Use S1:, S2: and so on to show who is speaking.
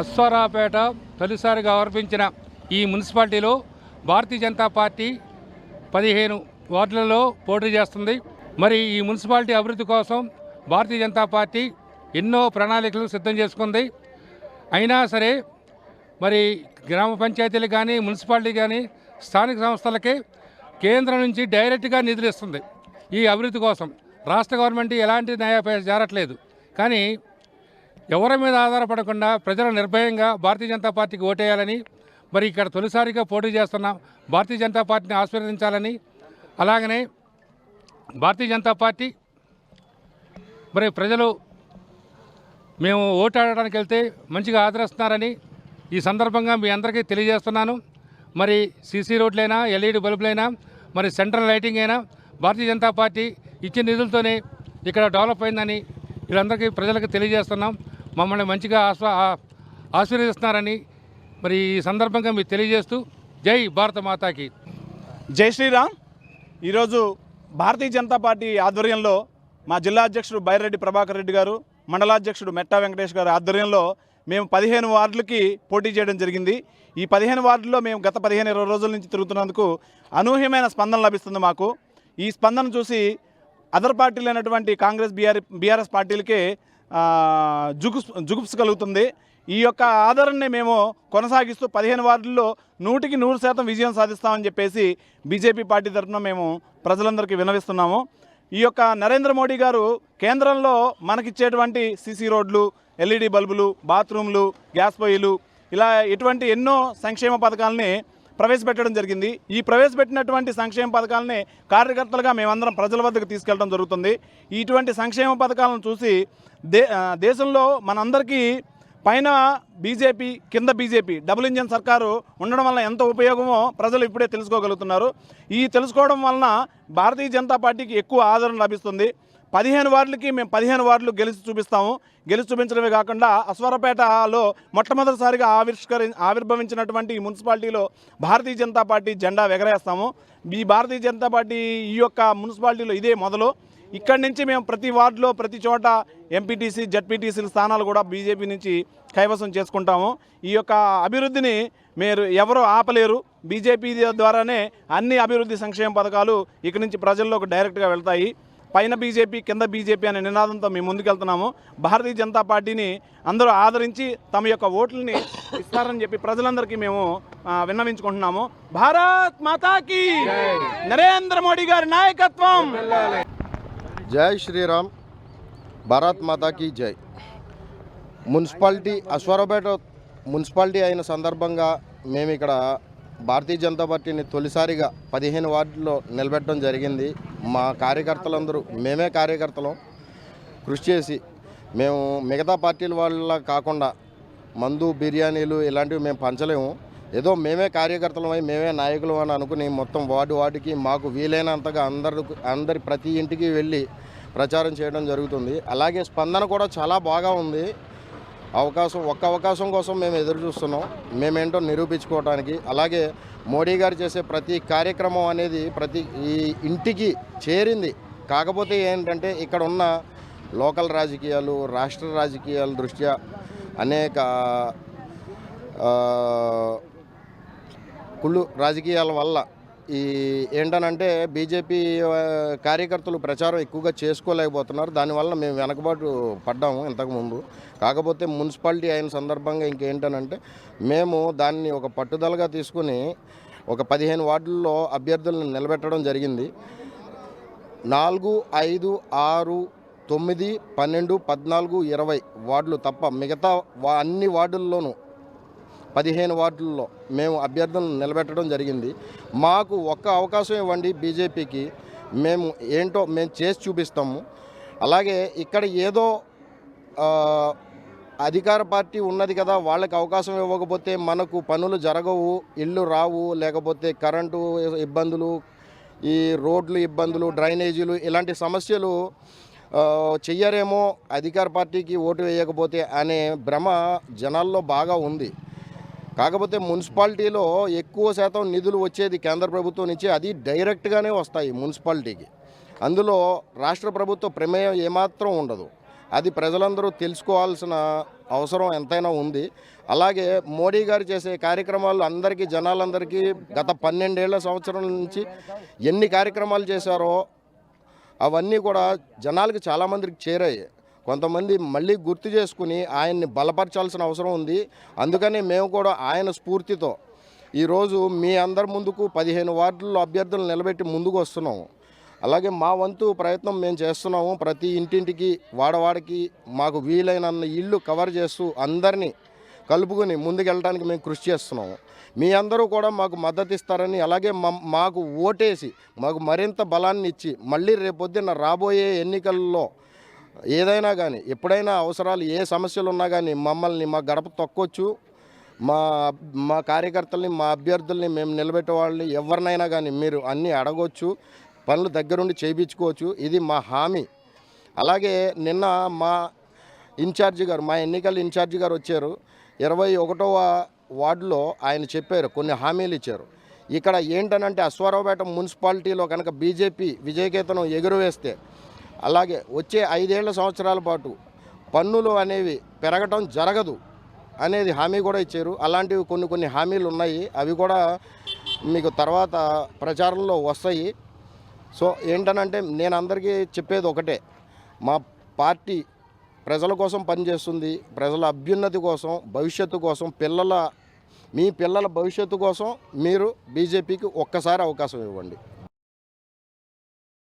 S1: అశ్వరాపేట తొలిసారిగా ఆరోపించిన ఈ మున్సిపాలిటీలో భారతీయ జనతా పార్టీ పదిహేను వార్డులలో పోటీ చేస్తుంది. మరి ఈ మున్సిపాలిటీ అభివృద్ధి కోసం భారతీయ జనతా పార్టీ ఎన్నో ప్రణాళికలు సిద్ధం చేసుకుంది. అయినా సరే మరి గ్రామ పంచాయతీలు కానీ మున్సిపాలిటీ కానీ స్థానిక సంస్థలకి కేంద్రం నుంచి డైరెక్ట్గా నిధులు ఇస్తుంది. ఈ అభివృద్ధి కోసం రాష్ట్ర గవర్నమెంట్ ఎలాంటి న్యాయ చేరట్లేదు కానీ ఎవరి మీద ఆధారపడకుండా ప్రజలు నిర్భయంగా భారతీయ జనతా పార్టీకి ఓటేయాలని మరి ఇక్కడ తొలిసారిగా పోటీ చేస్తున్న భారతీయ జనతా పార్టీని ఆశీర్వదించాలని అలాగనే భారతీయ జనతా పార్టీ మరి ప్రజలు మేము ఓటాడడానికి వెళ్తే మంచిగా ఆదరిస్తున్నారని ఈ సందర్భంగా మీ అందరికీ తెలియజేస్తున్నాను. మరి సీసీ రోడ్లైనా ఎల్ఈడి బల్బులైనా మరి సెంట్రల్ లైటింగ్ అయినా భారతీయ జనతా పార్టీ ఇచ్చిన నిధులతోనే ఇక్కడ డెవలప్ అయిందని వీళ్ళందరికీ ప్రజలకు తెలియజేస్తున్నాం. మమ్మల్ని మంచిగా ఆస్వా ఆశీర్వదిస్తున్నారని మరి ఈ సందర్భంగా మీకు తెలియజేస్తూ జై భారత మాతాకి.
S2: జై శ్రీరామ్. ఈరోజు భారతీయ జనతా పార్టీ ఆధ్వర్యంలో మా జిల్లా అధ్యక్షుడు బైరెడ్డి ప్రభాకర్ రెడ్డి గారు మండలాధ్యక్షుడు మెట్టా వెంకటేష్ గారు ఆధ్వర్యంలో మేము పదిహేను వార్డులకి పోటీ చేయడం జరిగింది. ఈ పదిహేను వార్డుల్లో మేము గత పదిహేను ఇరవై రోజుల నుంచి తిరుగుతున్నందుకు అనూహ్యమైన స్పందన లభిస్తుంది మాకు. ఈ స్పందన చూసి అదర్ పార్టీలు అయినటువంటి కాంగ్రెస్ బీఆర్ బీఆర్ఎస్ పార్టీలకే జుగుప్స్ జుగుప్స్ కలుగుతుంది. ఈ యొక్క ఆదరణని మేము కొనసాగిస్తూ పదిహేను వార్డుల్లో నూటికి నూరు శాతం విజయం సాధిస్తామని చెప్పేసి బీజేపీ పార్టీ తరఫున మేము ప్రజలందరికీ వినవిస్తున్నాము. ఈ యొక్క నరేంద్ర మోడీ గారు కేంద్రంలో మనకిచ్చేటువంటి సీసీ రోడ్లు ఎల్ఈడి బల్బులు బాత్రూమ్లు గ్యాస్ పొయ్యిలు ఇలా ఇటువంటి ఎన్నో సంక్షేమ పథకాలని ప్రవేశపెట్టడం జరిగింది. ఈ ప్రవేశపెట్టినటువంటి సంక్షేమ పథకాలని కార్యకర్తలుగా మేమందరం ప్రజల వద్దకు తీసుకెళ్ళడం జరుగుతుంది. ఇటువంటి సంక్షేమ పథకాలను చూసి దే దేశంలో మనందరికీ పైన బీజేపీ కింద బీజేపీ డబుల్ ఇంజన్ సర్కారు ఉండడం వల్ల ఎంత ఉపయోగమో ప్రజలు ఇప్పుడే తెలుసుకోగలుగుతున్నారు. ఈ తెలుసుకోవడం వలన భారతీయ జనతా పార్టీకి ఎక్కువ ఆదరణ లభిస్తుంది. పదిహేను వార్డులకి మేము పదిహేను వార్డులు గెలిచి చూపిస్తాము. గెలిచి చూపించడమే కాకుండా అస్వరపేటలో మొట్టమొదటిసారిగా ఆవిష్కరి ఆవిర్భవించినటువంటి మున్సిపాలిటీలో భారతీయ జనతా పార్టీ జెండా ఎగరేస్తాము ఈ భారతీయ జనతా పార్టీ ఈ యొక్క మున్సిపాలిటీలో ఇదే మొదలు. ఇక్కడి నుంచి మేము ప్రతి వార్డులో ప్రతి చోట ఎంపీటీసీ జడ్పీటీసీల స్థానాలు కూడా బీజేపీ నుంచి కైవసం చేసుకుంటాము. ఈ యొక్క అభివృద్ధిని మీరు ఎవరు ఆపలేరు. బీజేపీ ద్వారానే అన్ని అభివృద్ధి సంక్షేమ పథకాలు ఇక్కడి నుంచి ప్రజల్లోకి డైరెక్ట్గా వెళ్తాయి. పైన బీజేపీ కింద బీజేపీ అనే నినాదంతో మేము ముందుకెళ్తున్నాము. భారతీయ జనతా పార్టీని అందరూ ఆదరించి తమ యొక్క ఓట్లని ఇస్తారని చెప్పి ప్రజలందరికీ మేము విన్నవించుకుంటున్నాము. భారత్ మాతాకి నరేంద్ర మోడీ గారి నాయకత్వం!
S3: జై శ్రీరామ్. భారత్ మాతాకి జై. మున్సిపాలిటీ అశ్వరపేట మున్సిపాలిటీ అయిన సందర్భంగా మేము ఇక్కడ భారతీయ జనతా పార్టీని తొలిసారిగా పదిహేను వార్డుల్లో నిలబెట్టడం జరిగింది. మా కార్యకర్తలందరూ మేమే కార్యకర్తలం కృషి చేసి మేము మిగతా పార్టీల వాళ్ళ కాకుండా మందు బిర్యానీలు ఇలాంటివి మేము పంచలేము. ఏదో మేమే కార్యకర్తలమై మేమే నాయకులు అని అనుకుని మొత్తం వార్డు వార్డుకి మాకు వీలైనంతగా అందరు అందరి ప్రతి ఇంటికి వెళ్ళి ప్రచారం చేయడం జరుగుతుంది. అలాగే స్పందన కూడా చాలా బాగా ఉంది. అవకాశం ఒక్క అవకాశం కోసం మేము ఎదురు చూస్తున్నాం. మేమేంటో నిరూపించుకోవడానికి అలాగే మోడీ గారు చేసే ప్రతి కార్యక్రమం అనేది ప్రతి ఈ ఇంటికి చేరింది. కాకపోతే ఏంటంటే ఇక్కడ ఉన్న లోకల్ రాజకీయాలు రాష్ట్ర రాజకీయాల దృష్ట్యా అనేక కుళ్ళు రాజకీయాల వల్ల ఈ ఏంటనంటే బీజేపీ కార్యకర్తలు ప్రచారం ఎక్కువగా చేసుకోలేకపోతున్నారు. దానివల్ల మేము వెనకబాటు పడ్డాము ఇంతకుముందు. కాకపోతే మున్సిపాలిటీ అయిన సందర్భంగా ఇంకేంటనంటే మేము దాన్ని ఒక పట్టుదలగా తీసుకుని ఒక పదిహేను వార్డుల్లో అభ్యర్థులను నిలబెట్టడం జరిగింది. నాలుగు ఐదు ఆరు తొమ్మిది పన్నెండు పద్నాలుగు ఇరవై వార్డులు తప్ప మిగతా వా అన్ని వార్డుల్లోనూ పదిహేను వార్డుల్లో మేము అభ్యర్థులను నిలబెట్టడం జరిగింది. మాకు ఒక్క అవకాశం ఇవ్వండి బీజేపీకి. మేము ఏంటో మేము చేసి చూపిస్తాము. అలాగే ఇక్కడ ఏదో అధికార పార్టీ ఉన్నది కదా వాళ్ళకి అవకాశం ఇవ్వకపోతే మనకు పనులు జరగవు ఇల్లు రావు లేకపోతే కరెంటు ఇబ్బందులు ఈ రోడ్లు ఇబ్బందులు డ్రైనేజీలు ఇలాంటి సమస్యలు చెయ్యరేమో అధికార పార్టీకి ఓటు వేయకపోతే అనే భ్రమ జనాల్లో బాగా ఉంది. కాకపోతే మున్సిపాలిటీలో ఎక్కువ శాతం నిధులు వచ్చేది కేంద్ర ప్రభుత్వం నుంచి అది డైరెక్ట్గానే వస్తాయి మున్సిపాలిటీకి. అందులో రాష్ట్ర ప్రభుత్వ ప్రమేయం ఏమాత్రం ఉండదు. అది ప్రజలందరూ తెలుసుకోవాల్సిన అవసరం ఎంతైనా ఉంది. అలాగే మోడీ గారు చేసే కార్యక్రమాలు అందరికీ జనాలందరికీ గత పన్నెండేళ్ళ సంవత్సరం నుంచి ఎన్ని కార్యక్రమాలు చేశారో అవన్నీ కూడా జనాలకి చాలామందికి చేరాయి. కొంతమంది మళ్ళీ గుర్తు చేసుకుని ఆయన్ని బలపరచాల్సిన అవసరం ఉంది. అందుకని మేము కూడా ఆయన స్ఫూర్తితో ఈరోజు మీ అందరి ముందుకు పదిహేను వార్డుల్లో అభ్యర్థులు నిలబెట్టి ముందుకు వస్తున్నాము. అలాగే మా వంతు ప్రయత్నం మేము చేస్తున్నాము. ప్రతి ఇంటింటికి వాడవాడికి మాకు వీలైనన్న ఇల్లు కవర్ చేస్తూ అందరినీ కలుపుకొని ముందుకెళ్ళడానికి మేము కృషి చేస్తున్నాము. మీ అందరూ కూడా మాకు మద్దతు ఇస్తారని అలాగే మాకు ఓటేసి మాకు మరింత బలాన్ని ఇచ్చి మళ్ళీ రేపొద్దున రాబోయే ఎన్నికల్లో ఏదైనా కానీ ఎప్పుడైనా అవసరాలు ఏ సమస్యలు ఉన్నా కానీ మమ్మల్ని మా గడప తొక్కొచ్చు. మా మా కార్యకర్తల్ని మా అభ్యర్థుల్ని మేము నిలబెట్టే వాళ్ళని ఎవరినైనా కానీ మీరు అన్నీ అడగొచ్చు పనులు దగ్గరుండి చేయించుకోవచ్చు. ఇది మా హామీ. అలాగే నిన్న మా ఇన్ఛార్జి గారు మా ఎన్నికల ఇన్ఛార్జి గారు వచ్చారు. ఇరవై ఒకటవ వార్డులో ఆయన చెప్పారు కొన్ని హామీలు ఇచ్చారు. ఇక్కడ ఏంటనంటే అశ్వారావుపేట మున్సిపాలిటీలో కనుక బీజేపీ విజయకేతనం ఎగురవేస్తే అలాగే వచ్చే ఐదేళ్ళ సంవత్సరాల పాటు పన్నులు అనేవి పెరగటం జరగదు అనేది హామీ కూడా ఇచ్చారు. అలాంటివి కొన్ని కొన్ని హామీలు ఉన్నాయి. అవి కూడా మీకు తర్వాత ప్రచారంలో వస్తాయి. సో ఏంటనంటే నేను అందరికీ చెప్పేది ఒకటే. మా పార్టీ ప్రజల కోసం పనిచేస్తుంది. ప్రజల అభ్యున్నతి కోసం భవిష్యత్తు కోసం పిల్లల మీ పిల్లల భవిష్యత్తు కోసం మీరు బీజేపీకి ఒక్కసారి అవకాశం ఇవ్వండి.